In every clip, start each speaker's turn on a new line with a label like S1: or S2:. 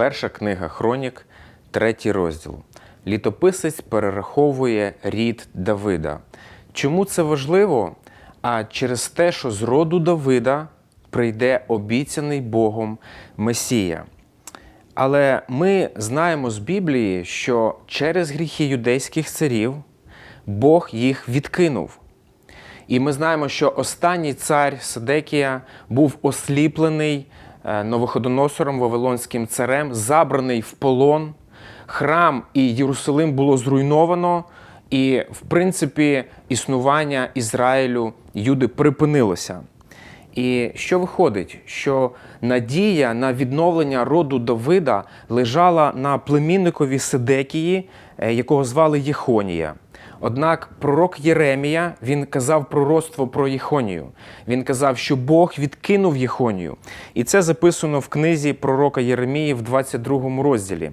S1: Перша книга Хронік, третій розділ. Літописець перераховує рід Давида. Чому це важливо? А через те, що з роду Давида прийде обіцяний Богом Месія. Але ми знаємо з Біблії, що через гріхи юдейських царів Бог їх відкинув. І ми знаємо, що останній цар Садекія був осліплений новоходоносором Вавилонським царем, забраний в полон. Храм і Єрусалим було зруйновано, і, в принципі, існування Ізраїлю Юди припинилося. І що виходить? Що надія на відновлення роду Давида лежала на племінникові Сидекії, е, якого звали Єхонія. Однак пророк Єремія він казав пророцтво про Єхонію. Він казав, що Бог відкинув Єхонію. І це записано в книзі пророка Єремії в 22 розділі.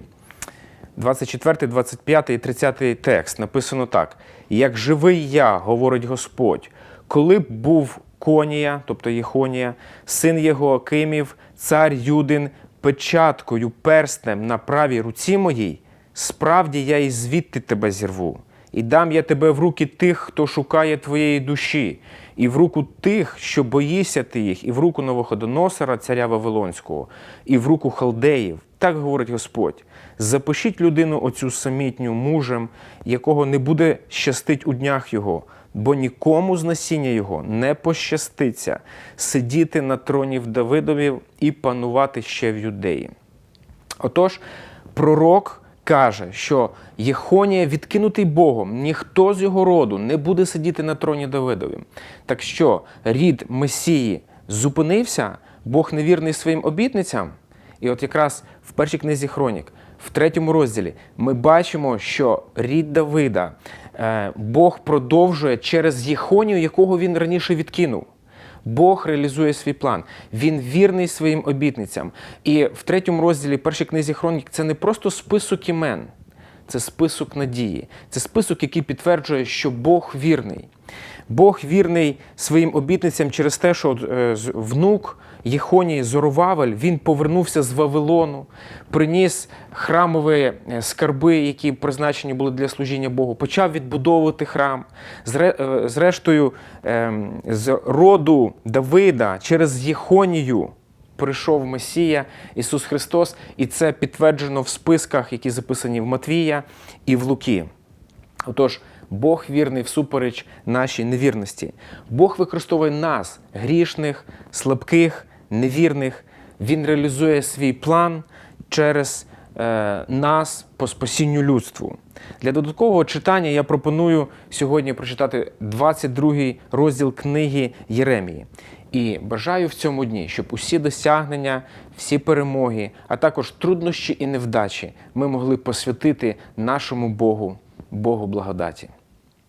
S1: 24, 25 і 30 текст написано так: Як живий я, говорить Господь, коли б був Конія, тобто Єхонія, син його Акимів, цар Юдин, печаткою, перстнем на правій руці моїй, справді я і звідти тебе зірву, і дам я тебе в руки тих, хто шукає твоєї душі, і в руку тих, що боїся ти їх, і в руку Новоходоносора, царя Вавилонського, і в руку халдеїв. Так говорить Господь. Запишіть людину оцю самітню мужем, якого не буде щастить у днях його, бо нікому з насіння його не пощаститься сидіти на троні в Давидові і панувати ще в юдеї. Отож, пророк каже, що Єхонія відкинутий Богом, ніхто з його роду не буде сидіти на троні Давидові. Так що рід Месії зупинився, Бог невірний своїм обітницям. І от якраз в першій книзі Хронік, в третьому розділі, ми бачимо, що рід Давида е, Бог продовжує через Єхонію, якого він раніше відкинув. Бог реалізує свій план. Він вірний своїм обітницям. І в третьому розділі першій книзі Хронік це не просто список імен, це список надії. Це список, який підтверджує, що Бог вірний. Бог вірний своїм обітницям через те, що е, внук Єхонії Зоровавель, він повернувся з Вавилону, приніс храмові е, скарби, які призначені були для служіння Богу, почав відбудовувати храм. Е, Зрештою, ем, з роду Давида через Єхонію прийшов Месія Ісус Христос, і це підтверджено в списках, які записані в Матвія і в Луки. Отож, Бог вірний всупереч нашій невірності. Бог використовує нас, грішних, слабких, невірних. Він реалізує свій план через е, нас по спасінню людству. Для додаткового читання я пропоную сьогодні прочитати 22 розділ книги Єремії. І бажаю в цьому дні, щоб усі досягнення, всі перемоги, а також труднощі і невдачі ми могли посвятити нашому Богу, Богу благодаті.